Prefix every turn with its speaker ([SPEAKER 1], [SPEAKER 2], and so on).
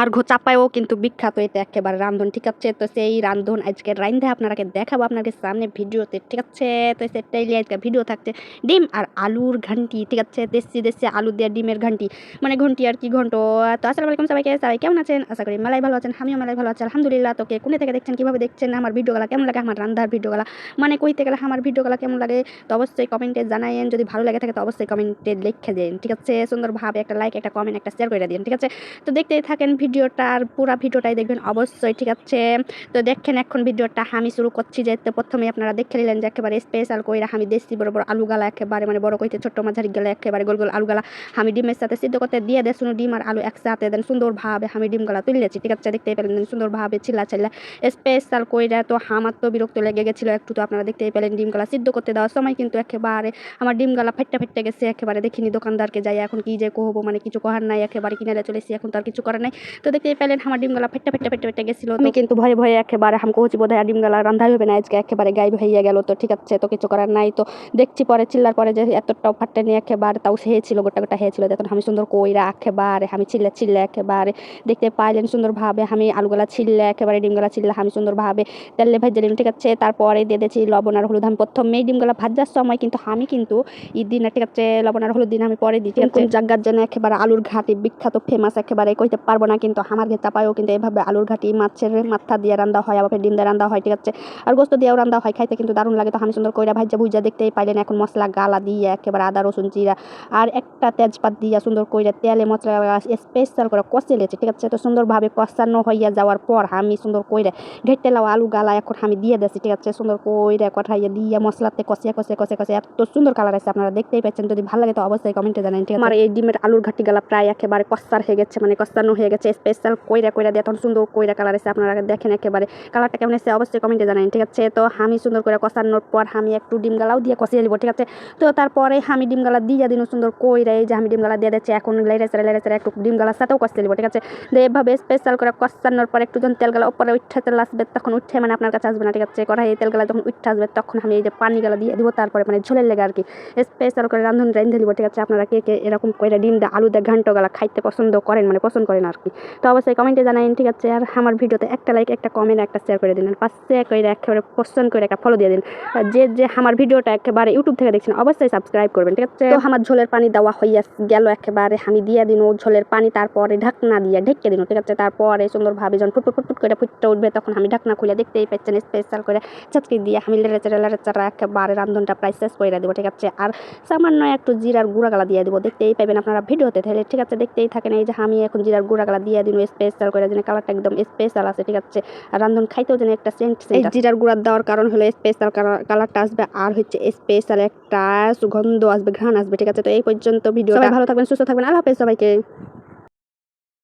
[SPEAKER 1] আর ঘো চাপায়ও কিন্তু বিখ্যাত, এটা একেবারে রান্ধন, ঠিক আছে? তো সেই রান্ধন আজকে রান্ধে আপনাকে দেখাবো, আপনাকে সামনে ভিডিওতে, ঠিক আছে? তো সেটাই আজকে ভিডিও থাকছে, ডিম আর আলুর ঘন্টি, ঠিক আছে? দেশি দেশি আলু দিয়ে ডিমের ঘন্টি মানে ঘন্টি আর কি ঘন্ট। তো আসসালামু আলাইকুম সবাইকে, সবাই কেমন আছেন? আশা করি মেলাই ভালো আছেন, আমিও মেলাই ভালো আছি, আলহামদুলিল্লাহ। তোকে কোনে থেকে দেখছেন, কীভাবে দেখছেন, আমার ভিডিওগুলো কেমন লাগে, আমার রান্ধার ভিডিওগুলো? মানে কইতে গেলে আমার ভিডিওগুলো কেমন লাগে? তো অবশ্যই কমেন্টে জানাইন যদি ভালো লাগে থাকে, তো অবশ্যই কমেন্টে লিখে দিন, ঠিক আছে? সুন্দরভাবে একটা লাইক একটা কমেন্ট একটা শেয়ার করে দিন, ঠিক আছে? তো দেখতেই থাকেন ভিডিওটার পুরো ভিডিওটাই দেখবেন অবশ্যই, ঠিক আছে? তো দেখেন এখন ভিডিওটা আমি শুরু করছি যে তো প্রথমে আপনারা দেখে নিলেন যে একেবারে স্পেশাল কইরা আমি দেশি বড় বড় আলু গালা একেবারে মানে বড় কইতে ছোট্ট মাঝারি গেলে একেবারে গোল গোল আলু গালা আমি ডিমের সাথে সিদ্ধ করতে দিয়ে দেয় শুনো ডিম আর আলু একসাথে দেন সুন্দরভাবে আমি ডিম গালা তুলেছি ঠিক আছে? দেখতেই পেলেন দেন সুন্দরভাবে ছিলা চিল্লা স্পেশাল কইরা তো আমার তো বিরক্ত লেগে গেছিল একটু, তো আপনারা দেখতেই পেলেন ডিম গালা সিদ্ধ করতে দেওয়ার সময় কিন্তু একেবারে আমার ডিম গালা ফাইটটা ফাইটটা গেছে, একেবারে দেখিনি দোকানদারকে যাই এখন কি যে কহবো মানে কিছু করার নাই, একেবারে কিনে চলেছি, এখন তো আর কিছু করার নাই। তো দেখতেই পেলেন আমার ডিম গালা ফাইটটা ফাইটটা ফাইটটা ফাইটটা গেছিল। আমি কিন্তু ভয়ে ভয়ে একেবারে আমি কহছি বোধ হয় ডিম গালা রান্ধাই হবে না। আজকে একেবারে গাইব হইয়া গেল তো ঠিক আছে তো কিছু করার নাই তো। দেখছি পরে চিল্লার পরে যে এতটাও ফাটটা নিয়ে একেবারে তাও হয়েছিল গোটা গোটা হয়েছিল দেখুন আমি সুন্দর কইরা একেবারে আমি চিল্লা চিল্লা একেবারে দেখতে পাইলেন সুন্দরভাবে। আমি আলুগুলা ছিললে একেবারে ডিমগুলা ছিললে আমি সুন্দরভাবে তেলে ভেজে দিলাম ঠিক আছে। তারপরে দিয়ে দিয়েছি লবণ আর হলুদ। আমি প্রথমেই ডিমগুলা ভাজার সময় কিন্তু আমি কিন্তু ঈদ দিন ঠিক আছে লবণ আর হলুদ দিন আমি পরে দিই ঠিক আছে। জায়গার জন্য একেবারে আলুর ঘাটে বিখ্যাত ফেমাস একেবারে কইতে পারব না কিন্তু আমার ঘেতা পায়েও কিন্তু এভাবে আলুর ঘাটি, মাছের মাথা দিয়ে রান্না হয়, আবার ডিম দিয়ে রান্না হয়, ঠিক আছে? আর গোস্ত দিয়েও রান্না হয়, খাইতে কিন্তু দারুণ লাগে। তো আমি সুন্দর কইরা ভাজা ভুজা দেখতেই পাইলেন, এখন মশলা গালা দিয়ে একেবারে আদা, রসুন, জিরা আর একটা তেজপাত দিয়ে সুন্দর কইরা তেলে মশলা স্পেশাল করে কষে লেছে ঠিক আছে? তো সুন্দরভাবে কষানো হইয়া যাওয়ার পর আমি সুন্দর কইরা ঘেটে লাও আলু গালা এখন আমি দিয়ে দিয়েছি, ঠিক আছে? সুন্দর কইরা কঠাইয়া দিয়ে মশলাতে কষিয়ে কষিয়ে কষে কষে এত সুন্দর কালার আছে, আপনারা দেখতেই পাচ্ছেন। যদি ভালো লাগে তো অবশ্যই কমেন্টে জানান, ঠিক আছে? আমার এই ডিমের আলুর ঘাটি গালা প্রায় একেবারে কষার হয়ে গেছে মানে কষানো হয়ে গেছে স্পেশাল কইরা কইরা দিয়ে তখন সুন্দর কইরা কালার আছে আপনারা দেখেন একেবারে। কালারটা কেমন এসে অবশ্যই কমেন্টে জানান ঠিক আছে? তো আমি সুন্দর করে কষানোর পর আমি একটু ডিম গালাও দিয়ে কষিয়ে নিব, ঠিক আছে? তো তারপরে আমি ডিম গালা দিয়ে দিন সুন্দর কইরা, এই যে আমি ডিম গালা দিয়ে দিচ্ছি, এখন চেড়ে লেড়ে চেড়ে একটু ডিম গালার সাথেও কষতে নিব, ঠিক আছে? তো এভাবে স্পেশাল করে কষানোর পর একটু যখন তেল গালা উপরে উঠে, তেল আসবে তখন উঠে মানে আপনার কাছে আসবে না, ঠিক আছে? কড়াই তেল গালা যখন উঠে আসবে তখন আমি এই যে পানি গালা দিয়ে দিব, তারপরে মানে ঝোলের লেগে আর কি স্পেশাল করে রান্ধন, রান্ধে দিব ঠিক আছে? আপনারা কে কে এরকম করে ডিম দিয়ে আলু দিয়ে ঘান্ট গালা খাইতে পছন্দ করেন মানে পছন্দ করেন আর কি তো অবশ্যই কমেন্টে জানাইন, ঠিক আছে? আর আমার ভিডিওতে একটা লাইক একটা কমেন্ট একটা শেয়ার করে দিন আর পাশে করে একেবারে পছন্দ করে একটা ফলো দিয়ে দিন। যে যে আমার ভিডিওটা একেবারে ইউটিউব থেকে দেখছেন, অবশ্যই সাবস্ক্রাইব করবেন, ঠিক আছে? তো আমার ঝোলের পানি দেওয়া হইয়া গেল একেবারে, আমি দিয়ে দিন ঝোলের পানি, তারপরে ঢাকনা দিয়ে ঢেকে দিন, ঠিক আছে? তারপরে সুন্দরভাবে যখন ফুটফুট ফুটফুট করে ফুটতে উঠবে, তখন আমি ঢাকনা খুলে দেখতেই পাচ্ছেন স্পেশাল করে চাচকি দিয়ে আমি লেড়ে চেড়ে লেড়ে চেড়ে একেবারে রান্ধনটা প্রায় শেষ করে দেবো, ঠিক আছে? আর সামান্য একটু জিরার গুঁড়া গালা দিয়ে দেবো, দেখতেই পাবেন আপনারা ভিডিওতে তাহলে ঠিক আছে? দেখতেই থাকেন, এই যে আমি এখন জিরার গুঁড়া গালা দিয়ে দিন স্পেশাল করে যেন কালারটা একদম স্পেশাল আছে ঠিক আছে? আর রান্ধন খাইতেও যেন একটা সেন্ট সেন্ট জিরার গুঁড়ার দেওয়ার কারণ হলো স্পেশাল কালারটা আসবে আর হচ্ছে স্পেশাল একটা সুগন্ধ আসবে ঘ্রাণ আসবে ঠিক আছে? তো এই পর্যন্ত ভিডিও ভালো থাকবেন সুস্থ থাকবেন। আল্লাহ হাফেজ সবাইকে।